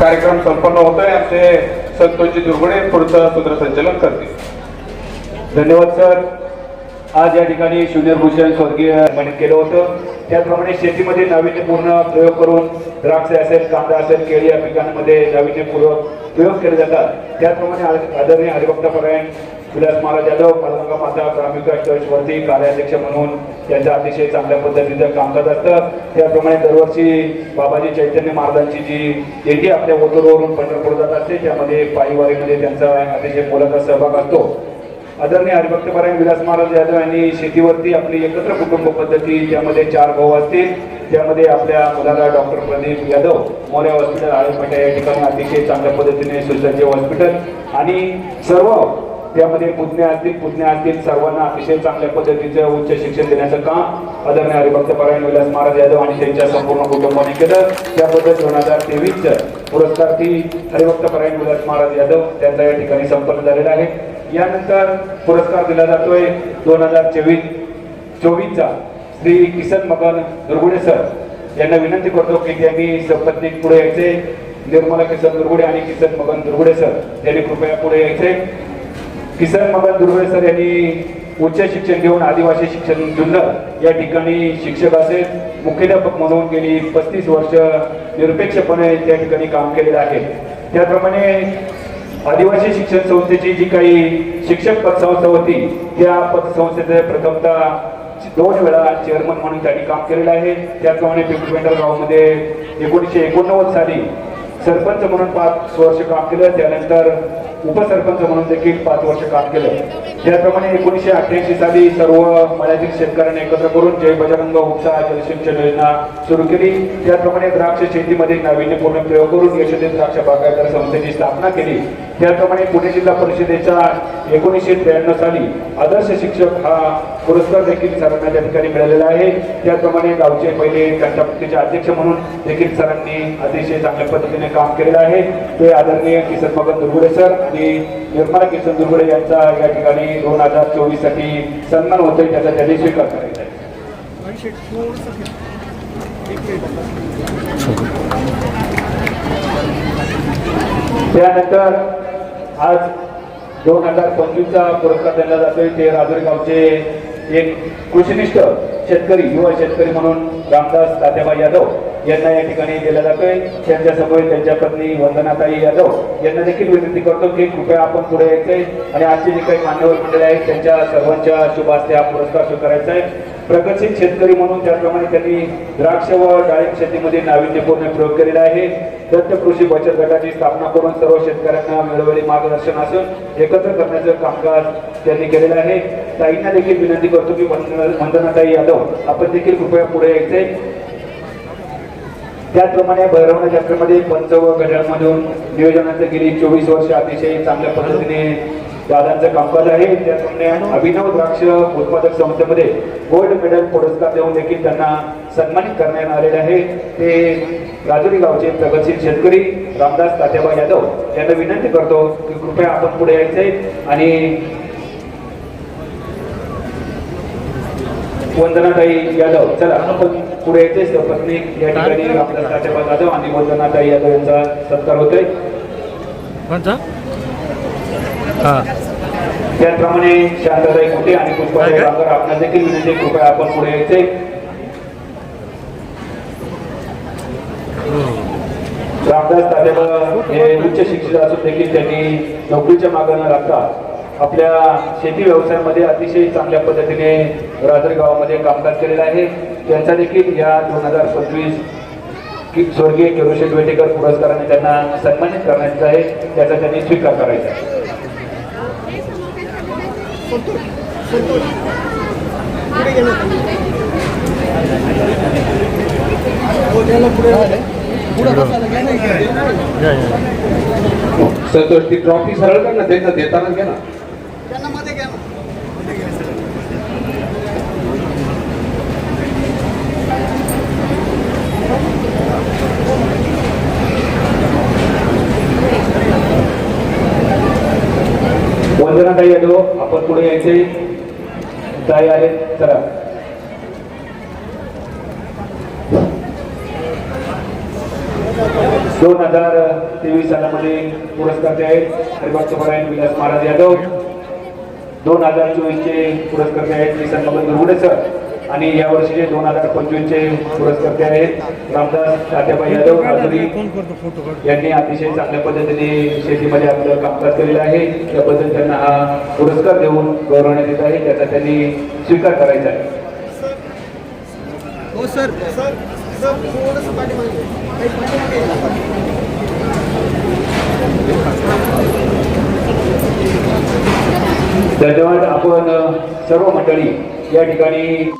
कार्यक्रम संपन्न होतोय. आमचे संतोषजी दुर्गुणे पुढचं सूत्रसंचालन करतील. धन्यवाद सर. आज या ठिकाणी शून्यभूषण स्वर्गीय मानित केलं होतं. त्याचप्रमाणे शेतीमध्ये नाविन्यपूर्ण प्रयोग करून द्राक्ष असेल कांदा असेल केळी या पिकांमध्ये नाविन्यपूर्वक प्रयोग केले जातात. त्याचप्रमाणे आ- आदरणीय हरिभक्तपरायण विलास महाराज यादव पालगंगा माता ग्रामीण चर्चवरती कार्याध्यक्ष म्हणून त्यांचं अतिशय चांगल्या पद्धतीचं कामकाज असतं. त्याप्रमाणे दरवर्षी बाबाजी चैतन्य महाराजांची जी दिंडी आपल्या ओतूरवरून पंढरपूर जात असते त्यामध्ये पायीवारीमध्ये त्यांचा अतिशय मोलाचा सहभाग असतो. आदरणीय हरिभक्तपरायण विलास महाराज यादव यांनी शेतीवरती आपली एकत्र कुटुंब पद्धती ज्यामध्ये चार भाऊ असतील. त्यामध्ये आपल्या मुलाला डॉक्टर प्रदीप यादव मोऱ्या हॉस्पिटल आळेपेठा या ठिकाणी अतिशय चांगल्या पद्धतीने सुसज्ज हॉस्पिटल आणि सर्व त्यामध्ये पुतण्या असतील पुतण्या असतील सर्वांना अतिशय चांगल्या पद्धतीचं उच्च शिक्षण देण्याचं काम आदरणीय हरिभक्तपरायण विलास महाराज यादव आणि त्यांच्या संपूर्ण कुटुंबाने केलं. त्याबद्दल दोन हजार तेवीस पुरस्कार ती हरिभक्तपरायण विलास महाराज यादव त्यांचा या ठिकाणी संपन्न झालेला आहे. यानंतर पुरस्कार दिला जातोय दोन हजार चोवीस चोवीसचा श्री किसन मगन दुर्गुडे सर. यांना विनंती करतो की त्यांनी सपत्नीक पुढे यायचे. निर्मला किसन दुर्गुडे आणि किसन मगन दुर्गुडे सर यांनी कृपया पुढे यायचे. किसन मगन दुर्वे सर यांनी उच्च शिक्षण घेऊन आदिवासी शिक्षण जुन्नर या ठिकाणी शिक्षक असेल मुख्याध्यापक म्हणून गेली पस्तीस वर्ष निरपेक्षपणे त्या ठिकाणी काम केलेलं आहे. त्याप्रमाणे आदिवासी शिक्षण संस्थेची जी काही शिक्षक पतसंस्था होती त्या पतसंस्थेचे प्रथमतः दोन वेळा चेअरमन म्हणून त्यांनी काम केलेलं आहे. त्याचप्रमाणे पिंपरी गावामध्ये एकोणीसशे एकोणनव्वद साली सरपंच म्हणून पाच वर्ष काम केलं त्यानंतर उपसरपंच म्हणून देखील पाच वर्ष काम केलं. त्याचप्रमाणे एकोणीसशे अठ्ठ्याऐंशी साली सर्व मर्यादित शेतकऱ्यांना एकत्र करून जय बजरंग उपसा जलसिंचन योजना सुरू केली. त्याचप्रमाणे द्राक्ष शेतीमध्ये नाविन्यपूर्ण प्रयोग करून यशोदे द्राक्ष बागायतदार संस्थेची स्थापना केली. त्याचप्रमाणे पुणे जिल्हा परिषदेच्या एकोणीसशे त्र्याण्णव साली आदर्श शिक्षक हा पुरस्कार देखील सरांना त्या ठिकाणी मिळालेला आहे. त्याचप्रमाणे गावचे पहिले घंटापट्टीचे अध्यक्ष म्हणून देखील सरांनी अतिशय चांगल्या पद्धतीने काम केलेलं आहे. ते आदरणीय किसन मगन दुर्गुडे सर आणि निर्मला किसन दुर्गुडे यांचा या ठिकाणी दोन हजार चोवीससाठी सन्मान होतोय त्याचा त्यांनी स्वीकार करायचा आहे. त्यानंतर आज दोन हजार पंचवीसचा पुरस्कार दिला जातोय ते राजुरी गावचे एक कृषीनिष्ठ शेतकरी युवा शेतकरी म्हणून रामदास तात्याबा यादव यांना या ठिकाणी दिला जातोय. त्यांच्यासमोर त्यांच्या पत्नी वंदनाताई यादव यांना देखील विनंती करतो की कृपया आपण पुढे यायचंय. आणि आजचे जे काही मान्यवर मंडळी आहेत त्यांच्या सर्वांच्या शुभास्ते हा पुरस्कार स्वीकारायचा आहे. प्रगतशील शेतकरी म्हणून त्याप्रमाणे त्यांनी द्राक्ष व डाळिंब शेतीमध्ये नाविन्यपूर्ण प्रयोग केलेला आहे. दत्त कृषी बचत गटाची स्थापना करून सर्व शेतकऱ्यांना वेळोवेळी मार्गदर्शन असून एकत्र करण्याचं कामकाज त्यांनी केलेलं आहे. ताईंना देखील विनंती करतो की वंदनाताई यादव आपण देखील कृपया पुढे यायचे त्याचप्रमाणे भैरवणा जत्रेमध्ये पंच व गटांमधून नियोजनाचं गेली चोवीस वर्ष अतिशय चांगल्या पद्धतीने दादांचं कामकाज आहे. त्याचप्रमाणे अभिनव द्राक्ष उत्पादक संस्थेमध्ये गोल्ड मेडल पुरस्कार देऊन देखील त्यांना सन्मानित करण्यात आलेले आहे. ते राजुरी गावचे प्रगतशील शेतकरी रामदास तात्याबा यादव यांना विनंती करतो की कृपया आपण पुढे यायचंय आणि वंदनाताई यादव चला आपण पुढे यायचे पत्नी या ठिकाणी तात्याबा जाधव आणि वंदनाताई यादव यांचा सत्कार होतोय. हां. त्याचप्रमाणे शांताताई कुटे आणि पुष्पाताई? बांगर आपणास देखील विनंती कृपया आपण पुढे यायचे रामदास तात्याबा हे उच्च शिक्षित असून देखील त्यांनी नोकरीच्या मागं न लागता आपल्या शेती व्यवसायामध्ये अतिशय चांगल्या पद्धतीने राजर गावामध्ये कामकाज केलेलं आहे. त्यांचा देखील या दोन हजार पंचवीस कि स्वर्गीय किरोशेठ वेटेकर पुरस्काराने त्यांना सन्मानित करण्याचा आहे. त्याचा त्यांनी स्वीकार करायचा आहे. संतोष ती ट्रॉफी सरळ कर ना देताना घ्या ना. वंदनाताई यादव आपण पुढे यायचे. ताई आले चला. दोन हजार तेवीस सालामध्ये पुरस्कारते आहेत. हरिभक्त परायण विलास महाराज यादव. दोन हजार चोवीसचे पुरस्कर्ते आहेत. किसन मगन दुर्गुडे सर. आणि या वर्षीचे दोन हजार पंचवीसचे पुरस्कर्ते आहेत. रामदास तात्याबाई यादव काढ यांनी अतिशय चांगल्या पद्धतीने शेतीमध्ये आपलं कामकाज केलेलं आहे. त्याबद्दल त्यांना हा पुरस्कार देऊन गौरवण्यात येत आहे. त्याचा त्यांनी स्वीकार करायचा आहे. हो सर सर. सर थोडंसं पाठीमागे काही पाठीमागे धन्यवाद आपण अ, सर्व मंडळी या ठिकाणी